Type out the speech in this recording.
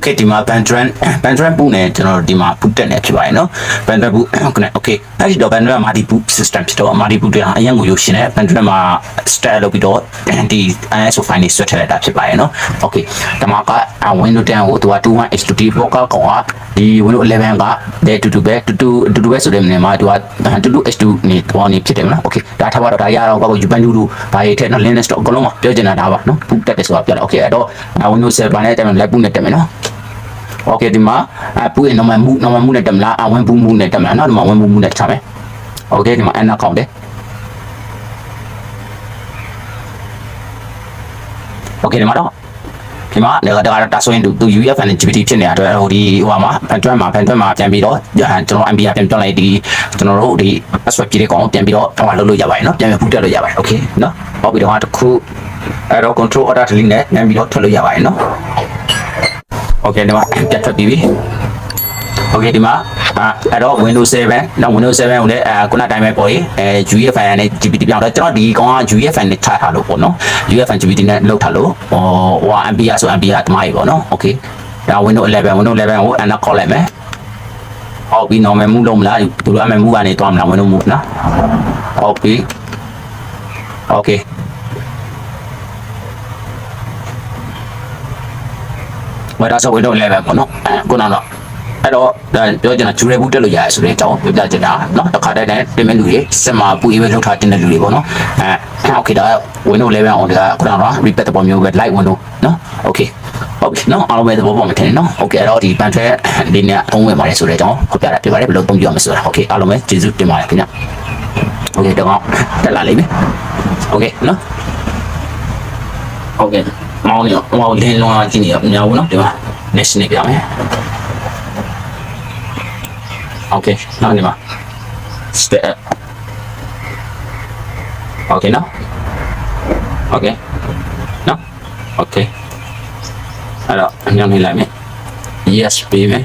okay ဒီမှာ bandran bandran ပူနဲ့ကျွန်တော်တို့ဒီမှာပူတက်နေဖြစ်ပါတယ်နော် bandran ပူ okay okay အဲ့ဒီတော့ bandran မှာ multi boot system ဖြစ်တော့ multi boot ကအရင်ကိုရုပ်ရှင်နဲ့ bandran မှာ start လုပ်ပြီးတော့ဒီ ISO file တွေဆွဲထည့်လိုက်တာဖြစ်ပါတယ်နော် okay ဒီမှာက window 10ကိုသူက 21h2d ဘောကကောင်ကဒီ window 11ကတဲ့တူတူပဲတူတူတူတူပဲဆိုတဲ့နေမှာသူကတူတူ h2 နေတော့နေဖြစ်တယ်မလား okay ဒါထားပါတော့ဒါရအောင်ပေါ့ ubuntu တို့ဘာတွေထည့်နော် linux တော့အကုန်လုံးမှာပြောချင်တာဒါပါနော် boot တက်တယ်ဆိုတာပြောတယ် okay အဲ့တော့ window 7နဲ့တက်မယ် live boot နဲ့တက်မယ်နော် โอเคဒီမှာအပူရင် normal move normal move နဲ့တက်မလားအဝင်ပူ move နဲ့တက်မလားเนาะဒီမှာဝင်ပူ move နဲ့ချမယ်โอเคဒီမှာ end account တယ်โอเคဒီမှာတော့ဒီမှာလည်းဒါကတော့ဒါဆိုရင်သူ UFN နဲ့ GPT ဖြစ်နေတာအတွက်ဟိုဒီဟိုမှာ Phantom မှာ Phantom မှာပြန်ပြီးတော့ကျွန်တော် MBR ပြန်ပြောင်းလိုက်ဒီကျွန်တော်တို့ဒီ password ကြီးတွေကောင်ပြန်ပြီးတော့ဟိုမှာလုပ်လို့ရပါတယ်เนาะပြန်ပြီးဖူးတက်လို့ရပါတယ်โอเคเนาะဟောပြီးတော့တစ်ခုအဲ့တော့ control order delete နဲ့ပြန်ပြီးတော့ထွက်လို့ရပါတယ်เนาะ โอเคဒီမှာပြတ်ထွက်ပြီးပြီโอเคဒီမှာအာအဲ့တော့ Windows 7နော် Windows 7ကိုလည်းအဲခုနတိုင်းပဲပေါ့ရေအဲ UEFI နဲ့ GPT ပြောင်းတော့ကျွန်တော်ဒီကောင်က UEFI နဲ့ချထားလို့ပေါ့နော် UEFI GPT နဲ့လောက်ထားလို့ဟိုဟို MPR ဆို MPR တမိုင်းပေါ့နော်โอเคဒါ Windows 11 Windows 11ကို unlock ခေါ်လိုက်မယ်ဟောပြီး normal move လုပ်မလားသူတို့အမှန် move ကနေတွားမလား Windows move နော်ဟုတ်ပြီโ ဝယ်ဒါဆိုဝင်တော့ level ပေါ့နော်အဲခုနကတော့အဲ့တော့ဒါပြောချင်တာဂျူရဲဘူးတက်လို့ရတယ်ဆိုတဲ့အကြောင်းပြောပြချင်တာเนาะတစ်ခါတည်းနဲ့တင်မဲ့လူတွေစင်မာပူအေးပဲလောက်ထားတင်တဲ့လူတွေပေါ့နော်အဲโอเคဒါဝင်တော့ level on ဒါခုနကတော့ repeat တဲ့ပုံမျိုးပဲ light window เนาะโอเคဟုတ်ပြီเนาะအားလုံးပဲသဘောပေါက်မှထင်တယ်เนาะโอเคအဲ့တော့ဒီ band track လေးနဲ့အုံးဝင်ပါတယ်ဆိုတဲ့အကြောင်းဖော်ပြတာပြပါတယ်ဘယ်လိုသုံးပြရမလဲဆိုတာโอเคအားလုံးပဲကျေးဇူးတင်ပါတယ်ခင်ဗျโอเคတော့တက်လာလိမ့်မယ်โอเคเนาะโอเค မောင်းနေတော့ဟိုလင်းလွန်အောင်ကြည့်နေတော့အများဘူးနော်ဒီမှာ national ပြမယ် okay နောက်နေပါ step up okay နော် okay နော် okay အဲ့တော့အများနေလိုက်မယ် yes ပေးမယ်